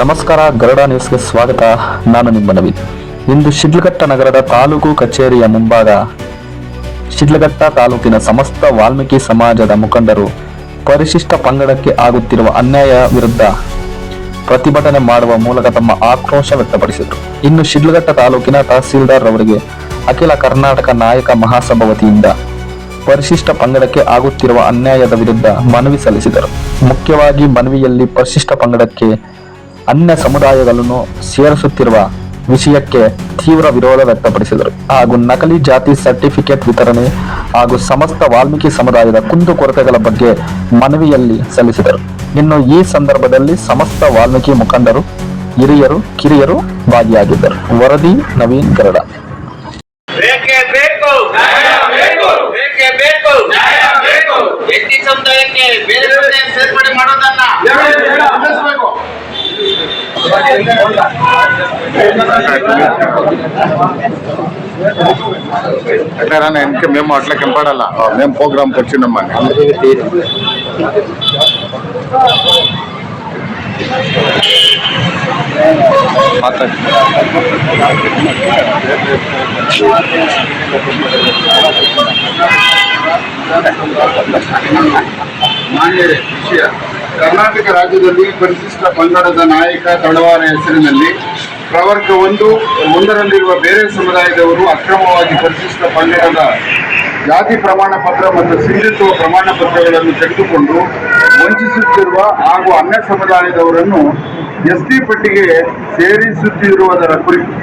ನಮಸ್ಕಾರ, ಗರುಡ ನ್ಯೂಸ್ಗೆ ಸ್ವಾಗತ. ನಾನು ನಿಮ್ಮ ನವೀನ್. ಇಂದು ಶಿಡ್ಲಘಟ್ಟ ನಗರದ ತಾಲೂಕು ಕಚೇರಿಯ ಮುಂಭಾಗ. ಶಿಡ್ಲಘಟ್ಟ ತಾಲೂಕಿನ ಸಮಸ್ತ ವಾಲ್ಮೀಕಿ ಸಮಾಜದ ಮುಖಂಡರು ಪರಿಶಿಷ್ಟ ಪಂಗಡಕ್ಕೆ ಆಗುತ್ತಿರುವ ಅನ್ಯಾಯ ವಿರುದ್ಧ ಪ್ರತಿಭಟನೆ ಮಾಡುವ ಮೂಲಕ ತಮ್ಮ ಆಕ್ರೋಶ ವ್ಯಕ್ತಪಡಿಸಿದರು. ಇನ್ನು ಶಿಡ್ಲಘಟ್ಟ ತಾಲೂಕಿನ ತಹಸೀಲ್ದಾರ್ ಅವರಿಗೆ ಅಖಿಲ ಕರ್ನಾಟಕ ನಾಯಕ ಮಹಾಸಭಾ ವತಿಯಿಂದ ಪರಿಶಿಷ್ಟ ಪಂಗಡಕ್ಕೆ ಆಗುತ್ತಿರುವ ಅನ್ಯಾಯದ ವಿರುದ್ಧ ಮನವಿ ಸಲ್ಲಿಸಿದರು. ಮುಖ್ಯವಾಗಿ ಮನವಿಯಲ್ಲಿ ಪರಿಶಿಷ್ಟ ಪಂಗಡಕ್ಕೆ ಅನ್ಯ ಸಮುದಾಯಗಳನ್ನು ಸೇರಿಸುತ್ತಿರುವ ವಿಷಯಕ್ಕೆ ತೀವ್ರ ವಿರೋಧ ವ್ಯಕ್ತಪಡಿಸಿದರು. ಹಾಗೂ ನಕಲಿ ಜಾತಿ ಸರ್ಟಿಫಿಕೇಟ್ ವಿತರಣೆ ಹಾಗೂ ಸಮಸ್ತ ವಾಲ್ಮೀಕಿ ಸಮುದಾಯದ ಕುಂದುಕೊರತೆಗಳ ಬಗ್ಗೆ ಮನವಿಯಲ್ಲಿ ಸಲ್ಲಿಸಿದರು. ಇನ್ನು ಈ ಸಂದರ್ಭದಲ್ಲಿ ಸಮಸ್ತ ವಾಲ್ಮೀಕಿ ಮುಖಂಡರು, ಹಿರಿಯರು, ಕಿರಿಯರು ಭಾಗಿಯಾಗಿದ್ದರು. ವರದಿ ನವೀನ್ ಗರಡ. ఎట్లా వెనక మేము అట్లా కెంపడాలా మేము ప్రోగ్రామ్ వచ్చినామని ಮಾನ್ಯರೇ ವಿಷಯ ಕರ್ನಾಟಕ ರಾಜ್ಯದಲ್ಲಿ ಪರಿಶಿಷ್ಟ ಪಂಗಡದ ನಾಯಕ ತಳವಾರ ಹೆಸರಿನಲ್ಲಿ ಪ್ರವರ್ಗ ಒಂದು ಒಂದರಲ್ಲಿರುವ ಬೇರೆ ಸಮುದಾಯದವರು ಅಕ್ರಮವಾಗಿ ಪರಿಶಿಷ್ಟ ಪಂಗಡದ ಜಾತಿ ಪ್ರಮಾಣ ಪತ್ರ ಮತ್ತು ಸಿಂಧುತ್ವ ಪ್ರಮಾಣ ಪತ್ರಗಳನ್ನು ತೆಗೆದುಕೊಂಡು ವಂಚಿಸುತ್ತಿರುವ ಹಾಗೂ ಅನ್ಯ ಸಮುದಾಯದವರನ್ನು ಎಸ್ಟಿ ಪಟ್ಟಿಗೆ ಸೇರಿಸುತ್ತಿರುವುದರ ಕುರಿತು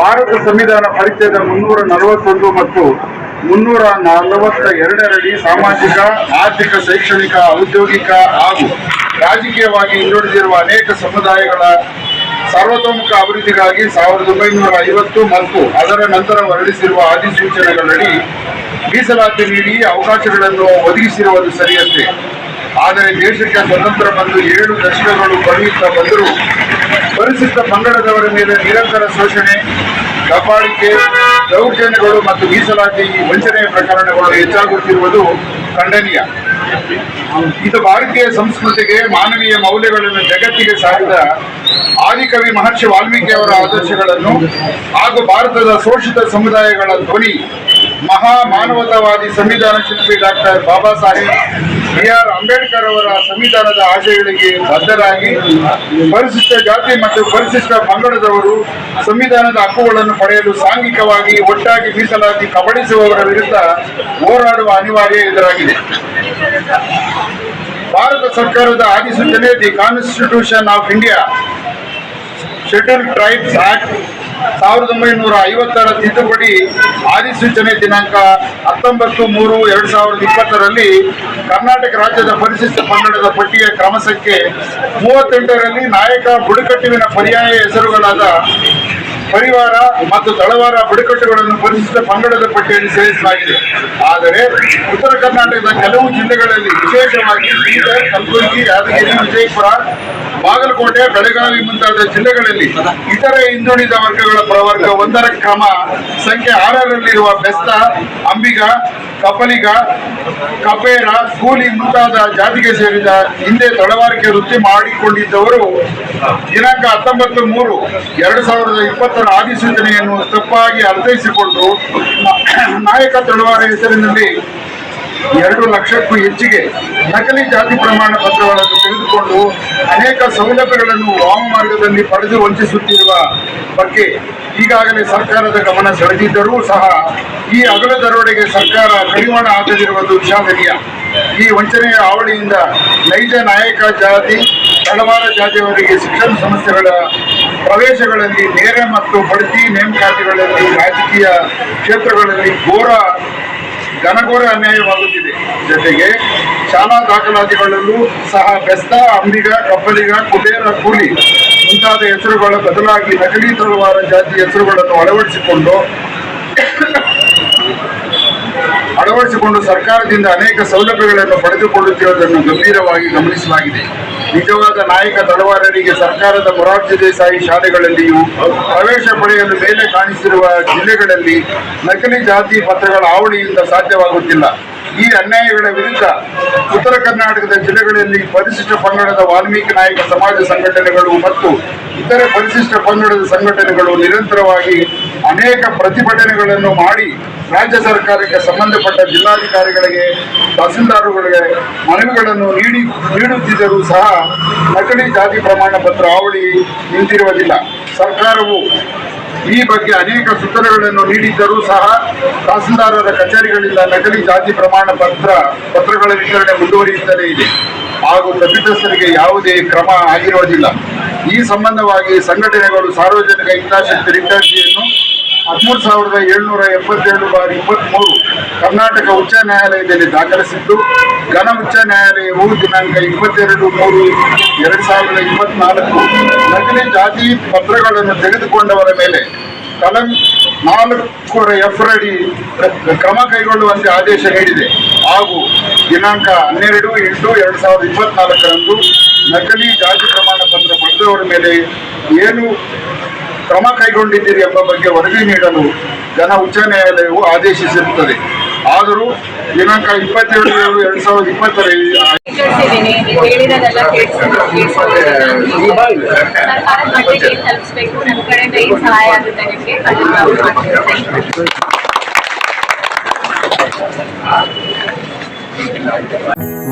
ಭಾರತ ಸಂವಿಧಾನ ಪರಿಚಯದ ಮುನ್ನೂರ ನಲವತ್ತೊಂದು ಮತ್ತು ಮುನ್ನೂರ ನಲವತ್ತ ಎರಡರಡಿ ಸಾಮಾಜಿಕ, ಆರ್ಥಿಕ, ಶೈಕ್ಷಣಿಕ, ಔದ್ಯೋಗಿಕ ಹಾಗೂ ರಾಜಕೀಯವಾಗಿ ಹಿಂದುಳಿದಿರುವ ಅನೇಕ ಸಮುದಾಯಗಳ ಸರ್ವತೋಮುಖ ಅಭಿವೃದ್ಧಿಗಾಗಿ ಸಾವಿರದ ಒಂಬೈನೂರ ಐವತ್ತು ಮತ್ತು ಅದರ ನಂತರ ಹೊರಡಿಸಿರುವ ಅಧಿಸೂಚನೆಗಳಡಿ ಮೀಸಲಾತಿ ನೀಡಿ ಅವಕಾಶಗಳನ್ನು ಒದಗಿಸಿರುವುದು ಸರಿಯಷ್ಟೇ ಆದರೆ ದೇಶಕ್ಕೆ ಸ್ವತಂತ್ರ ಬಂದು ಏಳು ದಶಕಗಳು ಕಳೆಯುತ್ತಾ ಬಂದರೂ ಪರಿಶಿಷ್ಟ ಪಂಗಡದವರ ಮೇಲೆ ನಿರಂತರ ಶೋಷಣೆ, ದಬ್ಬಾಳಿಕೆ, ದೌರ್ಜನ್ಯಗಳು ಮತ್ತು ಮೀಸಲಾತಿ ವಂಚನೆ ಪ್ರಕರಣಗಳು ಹೆಚ್ಚಾಗುತ್ತಿರುವುದು ಖಂಡನೀಯ. ಇದು ಭಾರತೀಯ ಸಂಸ್ಕೃತಿಗೆ ಮಾನವೀಯ ಮೌಲ್ಯಗಳನ್ನು ಜಗತ್ತಿಗೆ ಸಾರಿದ ಆದಿಕವಿ ಮಹರ್ಷಿ ವಾಲ್ಮೀಕಿ ಅವರ ಆದರ್ಶಗಳನ್ನು ಹಾಗೂ ಭಾರತದ ಶೋಷಿತ ಸಮುದಾಯಗಳ ಧ್ವನಿ ಮಹಾ ಮಾನವತಾವಾದಿ ಸಂವಿಧಾನ ಶಿಲ್ಪಿ doctor Baba Saheb, B R Ambedkar ಅವರ ಸಂವಿಧಾನದ ಆಶಯಗಳಿಗೆ ಬದ್ಧರಾಗಿ ಪರಿಶಿಷ್ಟ ಜಾತಿ ಮತ್ತು ಪರಿಶಿಷ್ಟ ಪಂಗಡದವರು ಸಂವಿಧಾನದ ಹಕ್ಕುಗಳನ್ನು ಪಡೆಯಲು ಸಾಂಘಿಕವಾಗಿ ಒಟ್ಟಾಗಿ ಮೀಸಲಾತಿ ಕಬಳಿಸುವವರ ವಿರುದ್ಧ ಹೋರಾಡುವ ಅನಿವಾರ್ಯ ಎದುರಾಗಿದೆ. ಭಾರತ ಸರ್ಕಾರದ ಆದಿಸೂಚನೆ the constitution of India schedule tribes act ಸಾವಿರದ ಒಂಬೈನೂರ ಐವತ್ತರ ತಿದ್ದುಪಡಿ ಅಧಿಸೂಚನೆ ದಿನಾಂಕ ಹತ್ತೊಂಬತ್ತು ಮೂರು ಎರಡು ಸಾವಿರದ ಇಪ್ಪತ್ತರಲ್ಲಿ ಕರ್ನಾಟಕ ರಾಜ್ಯದ ಪರಿಶಿಷ್ಟ ಪಂಗಡದ ಪಟ್ಟಿಯ ಕ್ರಮ ಸಂಖ್ಯೆ ಮೂವತ್ತೆಂಟರಲ್ಲಿ ನಾಯಕ ಬುಡಕಟ್ಟುವಿನ ಪರ್ಯಾಯ ಹೆಸರುಗಳಾದ ಪರಿವಾರ ಮತ್ತು ತಳವಾರ ಬುಡಕಟ್ಟುಗಳನ್ನು ಬಂಧಿಸಿದ ಪಂಗಡದ ಪಟ್ಟಿಯಲ್ಲಿ ಸೇರಿಸಲಾಗಿದೆ. ಆದರೆ ಉತ್ತರ ಕರ್ನಾಟಕದ ಕೆಲವು ಜಿಲ್ಲೆಗಳಲ್ಲಿ ವಿಶೇಷವಾಗಿ ಬೀದರ್, ಕಲಬುರಗಿ, ಯಾದಗಿರಿ, ವಿಜಯಪುರ, ಬಾಗಲಕೋಟೆ, ಬೆಳಗಾವಿ ಮುಂತಾದ ಜಿಲ್ಲೆಗಳಲ್ಲಿ ಇತರೆ ಹಿಂದುಳಿದ ವರ್ಗಗಳ ಪ್ರವರ್ಗ ಒಂದರ ಕ್ರಮ ಸಂಖ್ಯೆ ಆರರಲ್ಲಿರುವ ಬೆಸ್ತ, ಅಂಬಿಗ, ಕಪಲಿಗ, ಕಪೇರ, ಕೂಲಿ ಮುಂತಾದ ಜಾತಿಗೆ ಸೇರಿದ ಹಿಂದೆ ತಳವಾರಿಕೆ ವೃತ್ತಿ ಮಾಡಿಕೊಂಡಿದ್ದವರು ದಿನಾಂಕ ಹತ್ತೊಂಬತ್ತು ಮೂರು, ಎರಡು ಸಾವಿರದ ಇಪ್ಪತ್ತರ ಅಧಿಸೂಚನೆಯನ್ನು ತಪ್ಪಾಗಿ ಅರ್ಥೈಸಿಕೊಂಡು ನಾಯಕ ತಳವಾರ ಹೆಸರಿನಲ್ಲಿ ಎರಡು ಲಕ್ಷಕ್ಕೂ ಹೆಚ್ಚಿಗೆ ನಕಲಿ ಜಾತಿ ಪ್ರಮಾಣ ಪತ್ರಗಳನ್ನು ತೆಗೆದುಕೊಂಡು ಅನೇಕ ಸೌಲಭ್ಯಗಳನ್ನು ವಾಮಮಾರ್ಗದಲ್ಲಿ ಪಡೆದು ವಂಚಿಸುತ್ತಿರುವ ಬಗ್ಗೆ ಈಗಾಗಲೇ ಸರ್ಕಾರದ ಗಮನ ಸೆಳೆದಿದ್ದರೂ ಸಹ ಈ ಅಗಲ ದರೋಡೆಗೆ ಸರ್ಕಾರ ಕಡಿವಾಣ ಹಾಕದಿರುವುದು ವಿಷಾದನೀಯ ಈ ವಂಚನೆಯ ಹಾವಳಿಯಿಂದ ನೈಜ ನಾಯಕ ಜಾತಿ, ತಳವಾರ ಜಾತಿಯವರಿಗೆ ಶಿಕ್ಷಣ ಸಂಸ್ಥೆಗಳ ಪ್ರವೇಶಗಳಲ್ಲಿ ನೇರ ಮತ್ತು ಬಡ್ತಿ ನೇಮಕಾತಿಗಳಲ್ಲಿ ರಾಜಕೀಯ ಕ್ಷೇತ್ರಗಳಲ್ಲಿ ಘೋರ, ಘನಘೋರ ಅನ್ಯಾಯವಾಗುತ್ತಿದೆ. ಜೊತೆಗೆ ಶಾಲಾ ದಾಖಲಾತಿಗಳಲ್ಲೂ ಸಹ ಬೆಸ್ತ, ಅಂಬಿಗ, ಕಬ್ಬಲಿಗ, ಕುಬೇರ, ಕೂಲಿ ಮುಂತಾದ ಹೆಸರುಗಳ ಬದಲಾಗಿ ನಕಲಿ ತಳುವಾರ ಜಾತಿ ಹೆಸರುಗಳನ್ನು ಅಳವಡಿಸಿಕೊಂಡು ಅಳವಡಿಸಿಕೊಂಡು ಸರ್ಕಾರದಿಂದ ಅನೇಕ ಸೌಲಭ್ಯಗಳನ್ನು ಪಡೆದುಕೊಳ್ಳುತ್ತಿರುವುದನ್ನು ಗಂಭೀರವಾಗಿ ಗಮನಿಸಲಾಗಿದೆ. ನಿಜವಾದ ನಾಯಕ ತಳವಾರರಿಗೆ ಸರ್ಕಾರದ ಮೊರಾರ್ಜಿ ದೇಸಾಯಿ ಶಾಲೆಗಳಲ್ಲಿಯೂ ಪ್ರವೇಶ ಪಡೆಯಲು ಮೇಲೆ ಕಾಣಿಸಿರುವ ಜಿಲ್ಲೆಗಳಲ್ಲಿ ನಕಲಿ ಜಾತಿ ಪತ್ರಗಳ ಹಾವಳಿಯಿಂದ ಸಾಧ್ಯವಾಗುತ್ತಿಲ್ಲ. ಈ ಅನ್ಯಾಯಗಳ ವಿರುದ್ಧ ಉತ್ತರ ಕರ್ನಾಟಕದ ಜಿಲ್ಲೆಗಳಲ್ಲಿ ಪರಿಶಿಷ್ಟ ಪಂಗಡದ ವಾಲ್ಮೀಕಿ ನಾಯಕ ಸಮಾಜ ಸಂಘಟನೆಗಳು ಮತ್ತು ಇತರೆ ಪರಿಶಿಷ್ಟ ಪಂಗಡದ ಸಂಘಟನೆಗಳು ನಿರಂತರವಾಗಿ ಅನೇಕ ಪ್ರತಿಭಟನೆಗಳನ್ನು ಮಾಡಿ ರಾಜ್ಯ ಸರ್ಕಾರಕ್ಕೆ ಸಂಬಂಧಪಟ್ಟ ಜಿಲ್ಲಾಧಿಕಾರಿಗಳಿಗೆ, ತಹಸೀಲ್ದಾರುಗಳಿಗೆ ಮನವಿಗಳನ್ನು ನೀಡಿ, ನೀಡುತ್ತಿದ್ದರೂ ಸಹ ನಕಲಿ ಜಾತಿ ಪ್ರಮಾಣ ಪತ್ರ ಹಾವಳಿ ನಿಂತಿರುವುದಿಲ್ಲ. ಸರ್ಕಾರವು ಈ ಬಗ್ಗೆ ಅನೇಕ ಸೂಚನೆಗಳನ್ನು ನೀಡಿದ್ದರೂ ಸಹ ತಹಸೀಲ್ದಾರರ ಕಚೇರಿಗಳಿಂದ ನಕಲಿ ಜಾತಿ ಪ್ರಮಾಣ ಪತ್ರ ಪತ್ರಗಳ ವಿತರಣೆ ಮುಂದುವರಿಯುತ್ತಲೇ ಇದೆ. ಹಾಗೂ ತಪ್ಪಿತಸ್ಥರಿಗೆ ಯಾವುದೇ ಕ್ರಮ ಆಗಿರುವುದಿಲ್ಲ. ಈ ಸಂಬಂಧವಾಗಿ ಸಂಘಟನೆಗಳು ಸಾರ್ವಜನಿಕ ಹಿತಾಸಕ್ತಿ ರಿಟರ್ಜಿಯನ್ನು ಹದಿಮೂರು ಸಾವಿರದ ಏಳ್ನೂರ ಎಪ್ಪತ್ತೇಳು ಬಾರಿ ಇಪ್ಪತ್ತ್ಮೂರು ಕರ್ನಾಟಕ ಉಚ್ಚ ನ್ಯಾಯಾಲಯದಲ್ಲಿ ದಾಖಲಿಸಿದ್ದು, ಘನ ಉಚ್ಚ ನ್ಯಾಯಾಲಯವು ದಿನಾಂಕ ಇಪ್ಪತ್ತೆರಡು ಮೂರು ಎರಡು ಸಾವಿರದ ಇಪ್ಪತ್ನಾಲ್ಕು ನಕಲಿ ಜಾತಿ ಪತ್ರಗಳನ್ನು ತೆಗೆದುಕೊಂಡವರ ಮೇಲೆ ಕಲಂ ನಾಲ್ಕು ಎಫ್ ಅಡಿ ಕ್ರಮ ಕೈಗೊಳ್ಳುವಂತೆ ಆದೇಶ ನೀಡಿದೆ. ಹಾಗೂ ದಿನಾಂಕ ಹನ್ನೆರಡು ಎಂಟು ಎರಡು ಸಾವಿರದ ಇಪ್ಪತ್ನಾಲ್ಕರಂದು ನಕಲಿ ಜಾತಿ ಪ್ರಮಾಣ ಪತ್ರ ಪಡೆದವರ ಮೇಲೆ ಏನು ಕ್ರಮ ಕೈಗೊಂಡಿದ್ದೀರಿ ಎಂಬ ಬಗ್ಗೆ ವರದಿ ನೀಡಲು ಜನ ಉಚ್ಚ ನ್ಯಾಯಾಲಯವು ಆದೇಶಿಸಿರುತ್ತದೆ. ಆದರೂ ದಿನಾಂಕ ಇಪ್ಪತ್ತೇಳು ಏಳು ಎರಡ್ ಸಾವಿರದ ಇಪ್ಪತ್ತರಲ್ಲಿ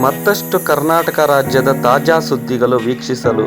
ಮತ್ತಷ್ಟು ಕರ್ನಾಟಕ ರಾಜ್ಯದ ತಾಜಾ ಸುದ್ದಿಗಳು ವೀಕ್ಷಿಸಲು